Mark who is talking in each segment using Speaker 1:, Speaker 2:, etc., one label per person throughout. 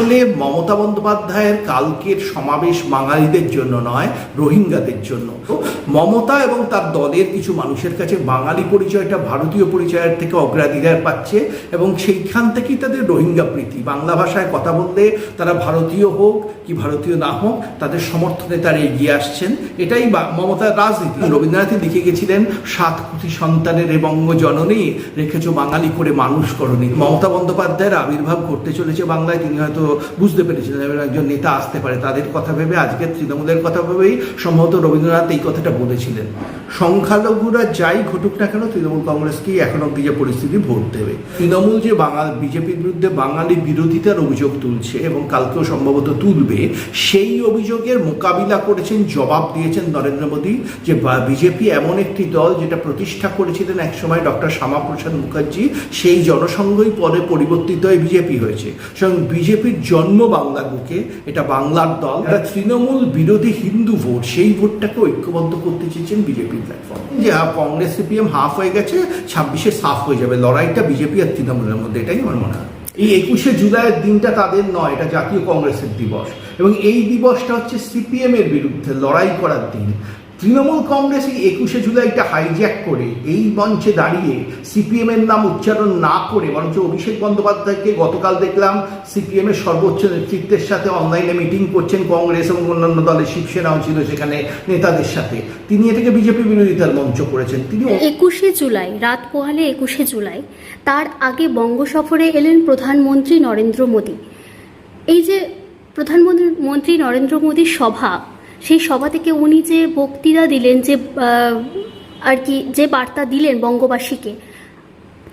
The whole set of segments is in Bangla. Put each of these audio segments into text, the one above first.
Speaker 1: আসলে মমতা বন্দ্যোপাধ্যায়ের কালকের সমাবেশ বাঙালিদের জন্য নয়, রোহিঙ্গাদের জন্য। মমতা এবং তার দলের কিছু মানুষের কাছে বাঙালি পরিচয়টা ভারতীয় পরিচয়ের থেকে অগ্রাধিকার পাচ্ছে এবং সেইখান থেকেই তাদের রোহিঙ্গা প্রীতি। বাংলা ভাষায় কথা বললে তারা ভারতীয় হোক কি ভারতীয় না হোক, তাদের সমর্থনে তারা এগিয়ে আসছেন। এটাই মমতার রাজনীতি। রবীন্দ্রনাথই লিখে গেছিলেন, সাত কোটি সন্তানের এবং জননী রেখেছ বাঙালি করে মানুষ করণী। মমতা বন্দ্যোপাধ্যায়ের আবির্ভাব ঘটতে চলেছে বাংলায়। তিনি হয়তো বুঝতে পেরেছিলেন এবং একজন নেতা আসতে পারে। তাদের কথা ভেবে আজকে তৃণমূলের কথা ভেবেই সম্ভবত রবীন্দ্রনাথ এই কথাটা বলেছিলেন। সংখ্যালঘুরা যাই ঘটুক না কেন, তৃণমূল কংগ্রেসকেই এখন অব্দি যে পরিস্থিতি ভোট দেবে। তৃণমূল যে বাঙাল, বিজেপির বিরুদ্ধে বাঙালি বিরোধিতার অভিযোগ তুলছে এবং কালকেও সম্ভবত তুলবে, সেই অভিযোগের মোকাবিলা করেছেন, জবাব দিয়েছেন নরেন্দ্র মোদী যে বিজেপি এমন একটি দল যেটা প্রতিষ্ঠা করেছিলেন একসময় ডক্টর শ্যামাপ্রসাদ মুখার্জি, সেই জনসংঘই পরে পরিবর্তিত হয়ে বিজেপি হয়েছে। সুতরাং বিজেপির জন্ম বাংলার বুকে এটা বাংলার দল। তৃণমূল বিরোধী হিন্দু ভোট, সেই ভোটটাকে ঐক্যবদ্ধ করতে চেয়েছেন বিজেপির প্ল্যাটফর্ম যে কংগ্রেস সিপিএম হাফ হয়ে গেছে ছাব্বিশে সাফ হয়ে যাবে। লড়াইটা বিজেপি আর তৃণমূলের মধ্যে, এটাই আমার মনে হয়। এই একুশে জুলাইয়ের দিনটা তাদের নয়, এটা জাতীয় কংগ্রেসের দিবস। এবং এই দিবসটা হচ্ছে সিপিএম এর বিরুদ্ধে লড়াই করার দিন। তৃণমূল কংগ্রেস এই একুশে জুলাইটা হাইজ্যাক করে এই মঞ্চে দাঁড়িয়ে সিপিএম এর নাম উচ্চারণ না করে, বরঞ্চ অভিষেক বন্দ্যোপাধ্যায়কে গতকাল দেখলাম সিপিএম এর সর্বোচ্চ নেতৃত্বের সাথে অনলাইনে মিটিং করছেন কংগ্রেস এবং অন্যান্য দলের শিবসেনাও ছিল সেখানে নেতাদের সাথে। তিনি এটাকে বিজেপি বিরোধিতার মঞ্চ করেছেন। তিনি
Speaker 2: একুশে জুলাই, রাত পোহালে একুশে জুলাই, তার আগে বঙ্গ সফরে এলেন প্রধানমন্ত্রী নরেন্দ্র মোদী। এই যে প্রধানমন্ত্রী, মন্ত্রী নরেন্দ্র মোদীর সভা সেই সভা থেকে উনি যে বক্তৃতা দিলেন যে আর কি যে বার্তা দিলেন বঙ্গবাসীকে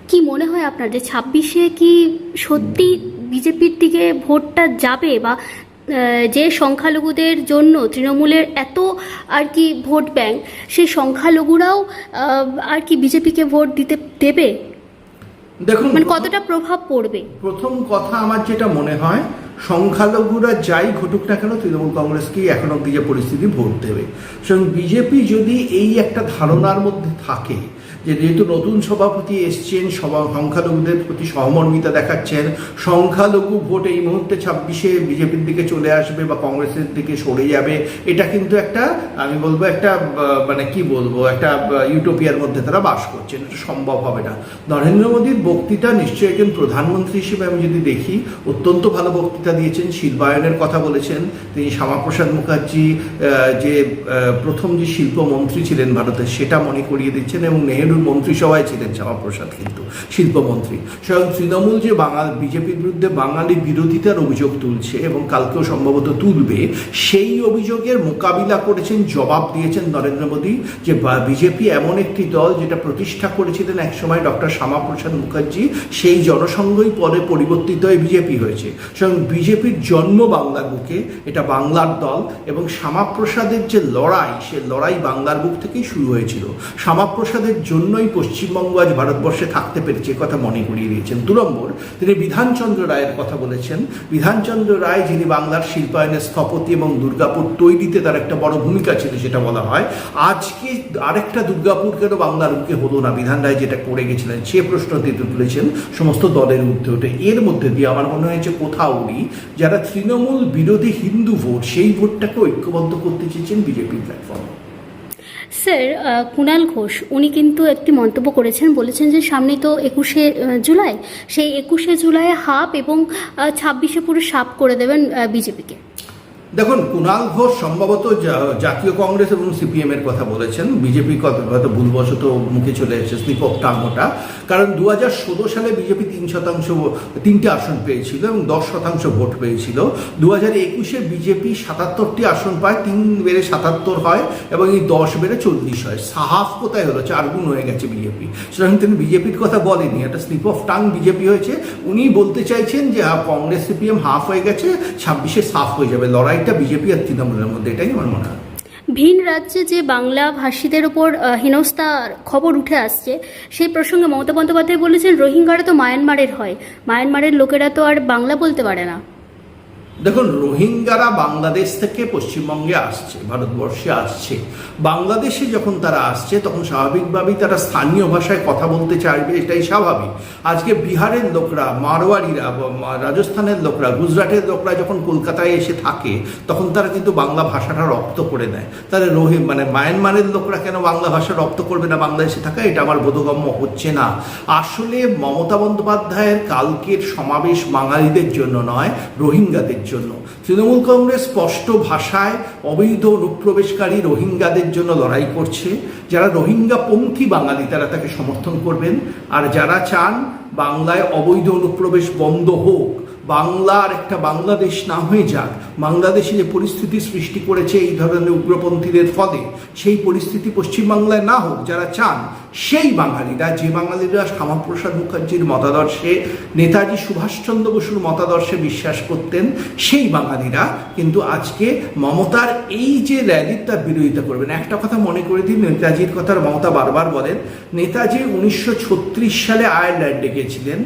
Speaker 2: কি মনে হয় আপনার যে ছাব্বিশে কি সত্যি বিজেপির দিকে ভোটটা যাবে বা যে সংখ্যালঘুদের জন্য তৃণমূলের এত আর কি ভোট ব্যাংক সেই সংখ্যালঘুরাও আর কি বিজেপিকে ভোট দিতে দেবে?
Speaker 1: দেখুন
Speaker 2: মানে কতটা প্রভাব পড়বে?
Speaker 1: প্রথম কথা আমার যেটা মনে হয় সংখ্যালঘুরা যাই ঘটুক না কেন, তৃণমূল কংগ্রেসকেই এখন অব্দি যে পরিস্থিতি ভোট দেবে। সুতরাং বিজেপি যদি এই একটা ধারণার মধ্যে থাকে যে যেহেতু নতুন সভাপতি এসছেন, সভা সংখ্যালঘুদের প্রতি সহমর্মিতা দেখাচ্ছেন, সংখ্যালঘু ভোট এই মুহূর্তে ছাব্বিশে বিজেপির দিকে চলে আসবে বা কংগ্রেসের দিকে সরে যাবে, এটা কিন্তু একটা, আমি বলব একটা মানে কি বলব, একটা ইউটোপিয়ার মধ্যে তারা বাস করছেন, এটা সম্ভব হবে না। নরেন্দ্র মোদীর বক্তৃতা নিশ্চয়ই একজন প্রধানমন্ত্রী হিসেবে আমি যদি দেখি, অত্যন্ত ভালো বক্তৃতা দিয়েছেন শিল্পায়নের কথা বলেছেন, তিনি শ্যামাপ্রসাদ মুখার্জি যে প্রথম যে শিল্পমন্ত্রী ছিলেন ভারতের সেটা মনে করিয়ে দিচ্ছেন এবং নেহেরুর মন্ত্রিসভায় ছিলেন শ্যামাপ্রসাদ কিন্তু, শিল্পমন্ত্রী। স্বয়ং তৃণমূল যে বাঙাল, বিজেপির বিরুদ্ধে বাঙালি বিরোধিতার অভিযোগ তুলছে এবং কালকেও সম্ভবত তুলবে, সেই অভিযোগের মোকাবিলা করেছেন, জবাব দিয়েছেন নরেন্দ্র মোদী যে বিজেপি এমন একটি দল যেটা প্রতিষ্ঠা করেছিলেন একসময় ডক্টর শ্যামাপ্রসাদ মুখার্জি, সেই জনসংঘই পরে পরিবর্তিত হয়ে বিজেপি হয়েছে। স্বয়ং বিজেপির জন্ম বাংলার বুকে, এটা বাংলার দল এবং শ্যামাপ্রসাদের যে লড়াই, সে লড়াই বাংলার বুক থেকেই শুরু হয়েছিল। শ্যামাপ্রসাদের জন্যই পশ্চিমবঙ্গ আজ ভারতবর্ষে থাকতে পেরেছে কথা মনে করিয়ে দিয়েছেন। দু নম্বর তিনি বিধানচন্দ্র রায়ের কথা বলেছেন। বিধানচন্দ্র রায়, যিনি বাংলার শিল্পায়নের স্থপতি এবং দুর্গাপুর তৈরিতে তার একটা বড় ভূমিকা ছিল সেটা বলা হয় আজকে আরেকটা দুর্গাপুর কেন বাংলার বুকে হলো না? বিধান রায় যেটা করে গেছিলেন, সে প্রশ্ন তিনি তুলেছেন সমস্ত দলের মধ্যে ওঠে। এর মধ্যে দিয়ে আমার মনে হয়েছে কোথাও উনি, যারা তৃণমূল বিরোধী হিন্দু ভোট, সেই ভোটটাকে ঐক্যবদ্ধ করতে চেয়েছেন বিজেপির প্ল্যাটফর্ম
Speaker 2: স্যার কুণাল ঘোষ, উনি কিন্তু একটি মন্তব্য করেছেন, বলেছেন যে সামনে তো একুশে জুলাই, সেই একুশে জুলাই হাফ এবং ছাব্বিশে পুরো সাপ করে দেবেন বিজেপিকে।
Speaker 1: দেখুন কুণাল ঘোষ সম্ভবত জাতীয় কংগ্রেস এবং সিপিএম এর কথা বলেছেন। বিজেপি হয়তো ভুলবশত মুখে চলে এসেছে স্লিপ অফ টাঙ্গটা। কারণ দু হাজার ষোলো সালে বিজেপি তিন শতাংশ তিনটে আসন পেয়েছিল এবং দশ শতাংশ ভোট পেয়েছিল। দু হাজার একুশে বিজেপি সাতাত্তরটি আসন পায় তিন বেড়ে সাতাত্তর হয় এবং এই দশ বেড়ে চল্লিশ হয়। সাহাফ কোথায় হলো? চার গুণ হয়ে গেছে বিজেপি। সুতরাং তিনি বিজেপির কথা বলেনি একটা স্লিপ অফ টাং বিজেপি হয়েছে। উনি বলতে চাইছেন যে হ্যাঁ, কংগ্রেস সিপিএম হাফ হয়ে গেছে ছাব্বিশে সাফ হয়ে যাবে। লড়াইটা বিজেপি আর তৃণমূলের মধ্যে, এটাই আমার মনে হয়।
Speaker 2: ভিন রাজ্যে যে বাংলা ভাষীদের ওপর হেনস্থার খবর উঠে আসছে, সেই প্রসঙ্গে মমতা বন্দ্যোপাধ্যায় বলেছেন, রোহিঙ্গারা তো মায়ানমারের হয়। মায়ানমারের লোকেরা তো আর বাংলা বলতে পারে না।
Speaker 1: দেখুন, রোহিঙ্গারা বাংলাদেশ থেকে পশ্চিমবঙ্গে আসছে, ভারতবর্ষে আসছে। বাংলাদেশে যখন তারা আসছে, তখন স্বাভাবিকভাবেই তারা স্থানীয় ভাষায় কথা বলতে চাইবে, এটাই স্বাভাবিক। আজকে বিহারের লোকরা মারোয়ারিরা রাজস্থানের লোকরা, গুজরাটের লোকরা যখন কলকাতায় এসে থাকে, তখন তারা কিন্তু বাংলা ভাষাটা রপ্ত করে নেয়। তাহলে রোহি মানে মায়ানমারের লোকরা কেন বাংলা ভাষা রপ্ত করবে না বাংলাদেশে থাকা? এটা আমার বোধগম্য হচ্ছে না। আসলে মমতা বন্দ্যোপাধ্যায়ের কালকের সমাবেশ বাঙালিদের জন্য নয়, রোহিঙ্গাদের জন্য। তৃণমূল কংগ্রেস স্পষ্ট ভাষায় অবৈধ অনুপ্রবেশকারী রোহিঙ্গাদের জন্য লড়াই করছে। যারা রোহিঙ্গা রোহিঙ্গাপন্থী বাঙালি, তারা তাকে সমর্থন করবেন। আর যারা চান বাংলায় অবৈধ অনুপ্রবেশ বন্ধ হোক বাংলার একটা বাংলাদেশ না হয়ে যাক, বাংলাদেশে যে পরিস্থিতি সৃষ্টি করেছে এই ধরনের উগ্রপন্থীদের ফলে, সেই পরিস্থিতি পশ্চিমবাংলায় না হোক, যারা চান, সেই বাঙালিরা, যে বাঙালিরা শ্যামাপ্রসাদ মুখার্জির মতাদর্শে, নেতাজি সুভাষচন্দ্র বসুর মতাদর্শে বিশ্বাস করতেন, সেই বাঙালিরা কিন্তু আজকে মমতার এই যে র্যালির তার বিরোধিতা করবেন। একটা কথা মনে করে দিন, নেতাজির কথা মমতা বারবার বলেন, নেতাজি উনিশশো ছত্রিশ সালে আয়ারল্যান্ডে গিয়েছিলেন।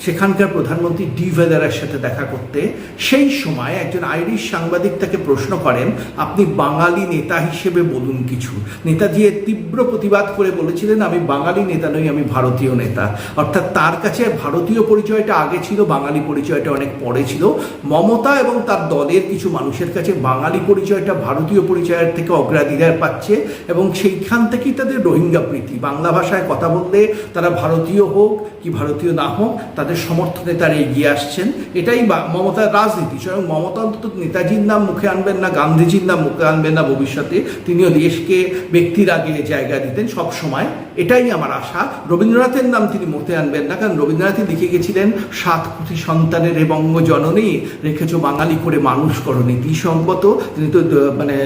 Speaker 1: সেখানকার প্রধানমন্ত্রী ডি ভেদারের সাথে দেখা করতে, সেই সময় একজন আইরিশ সাংবাদিক তাকে প্রশ্ন করেন, আপনি বাঙালি নেতা হিসেবে বলুন কিছু। নেতাজি এর তীব্র প্রতিবাদ করে বলেছিলেন, আমি বাঙালি নেতা নই, আমি ভারতীয় নেতা। অর্থাৎ তার কাছে ভারতীয় পরিচয়টা আগে ছিল, বাঙালি পরিচয়টা অনেক পরে ছিল। মমতা এবং তার দলের কিছু মানুষের কাছে বাঙালি পরিচয়টা ভারতীয় পরিচয়ের থেকে অগ্রাধিকার পাচ্ছে এবং সেইখান থেকেই তাদের রোহিঙ্গা প্রীতি। বাংলা ভাষায় কথা বললে তারা ভারতীয় হোক কি ভারতীয় না হোক তাদের সমর্থনে তারা এগিয়ে আসছেন। এটাই মমতার রাজনীতি। স্বয়ং মমতা অন্তত নেতাজির নাম মুখে আনবেন না, গান্ধীজির নাম মুখে আনবেন না ভবিষ্যতে। তিনিও দেশকে ব্যক্তির আগে জায়গা দিতেন সব সময় এটাই আমার আশা। রবীন্দ্রনাথের নাম তিনি মতে আনবেন না, কারণ রবীন্দ্রনাথই লিখে গেছিলেন, সাত কোটি সন্তানের এ বঙ্গ জননী রেখেছ বাঙালি করে মানুষ করো নীতিসঙ্গত তিনি তো মানে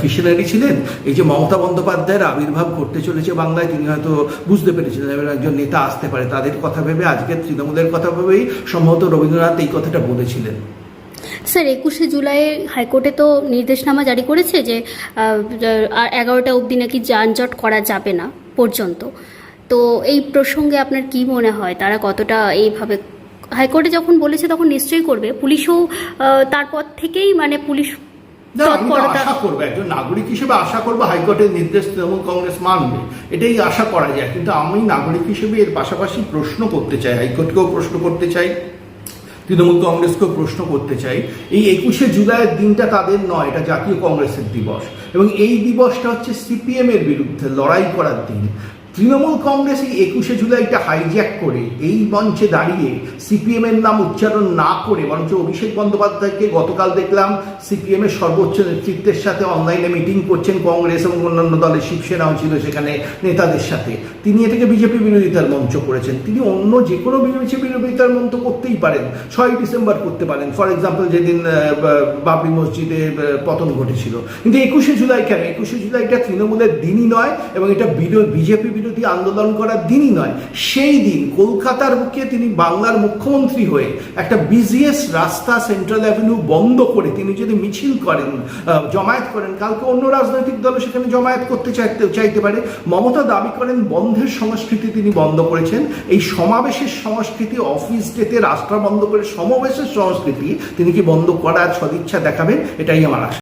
Speaker 1: ভিশনারি ছিলেন। এই যে মমতা বন্দ্যোপাধ্যায়ের আবির্ভাব ঘটতে চলেছে বাংলায়, তিনি হয়তো বুঝতে পেরেছিলেন একজন নেতা আসতে পারে। তাদের কথা ভেবে আজকে তৃণমূলের কথা ভেবেই সম্ভবত রবীন্দ্রনাথ এই কথাটা বলেছিলেন।
Speaker 2: স্যার একুশে জুলাই হাইকোর্টে তো নির্দেশনামা জারি করেছে যে এগারোটা অবধি নাকি যানজট করা যাবে না পর্যন্ত। তো এই প্রসঙ্গে আপনার কি মনে হয়? তারা কতটা এইভাবে হাইকোর্টে যখন বলেছে তখন নিশ্চয়ই করবে। পুলিশও তারপর থেকেই মানে পুলিশ
Speaker 1: আশা করব একজন নাগরিক হিসেবে আশা করব হাইকোর্টের নির্দেশ তৃণমূল কংগ্রেস মানবে। এটাই আশা করা যায়। কিন্তু আমি নাগরিক হিসেবে এর পাশাপাশি প্রশ্ন করতে চাই হাইকোর্টকেও প্রশ্ন করতে চাই। তৃণমূল কংগ্রেসকেও প্রশ্ন করতে চাই। এই একুশে জুলাইয়ের দিনটা তাদের নয়, এটা জাতীয় কংগ্রেসের দিবস। এবং এই দিবসটা হচ্ছে সিপিএমের বিরুদ্ধে লড়াই করার দিন। তৃণমূল কংগ্রেস এই একুশে জুলাইটা হাইজ্যাক করে এই মঞ্চে দাঁড়িয়ে সিপিএম এর নাম উচ্চারণ না করে বরঞ্চ অভিষেক বন্দ্যোপাধ্যায়কে গতকাল দেখলাম সিপিএম এর সর্বোচ্চ নেতৃত্বের সাথে অনলাইনে মিটিং করছেন কংগ্রেস এবং অন্যান্য দলের শিবসেনাও ছিল সেখানে নেতাদের সাথে। তিনি এটাকে বিজেপি বিরোধিতার মঞ্চ করেছেন। তিনি অন্য যে কোনো বিজেপি বিরোধিতার মঞ্চ করতেই পারেন ছয় ডিসেম্বর করতে পারেন। ফর এক্সাম্পল যেদিন বাবরি মসজিদে পতন ঘটেছিল। কিন্তু একুশে জুলাই কেন? একুশে জুলাইটা তৃণমূলের দিনই নয় এবং এটা বিজেপি বিরোধী আন্দোলন করার দিনই নয়, সেই দিন কলকাতার বুকে তিনি বাংলার মুখ্যমন্ত্রী হয়ে একটা বিজিএস রাস্তা সেন্ট্রাল অ্যাভিনিউ বন্ধ করে তিনি যদি মিছিল করেন জমায়েত করেন, কালকে অন্য রাজনৈতিক দল সেখানে জমায়েত করতে চাইতে চাইতে পারে। মমতা দাবি করেন বন্ধের সংস্কৃতি তিনি বন্ধ করেছেন। এই সমাবেশের সংস্কৃতি অফিস ডেতে রাস্তা বন্ধ করে সমাবেশের সংস্কৃতি তিনি কি বন্ধ করার সদিচ্ছা দেখাবেন? এটাই আমার আশা।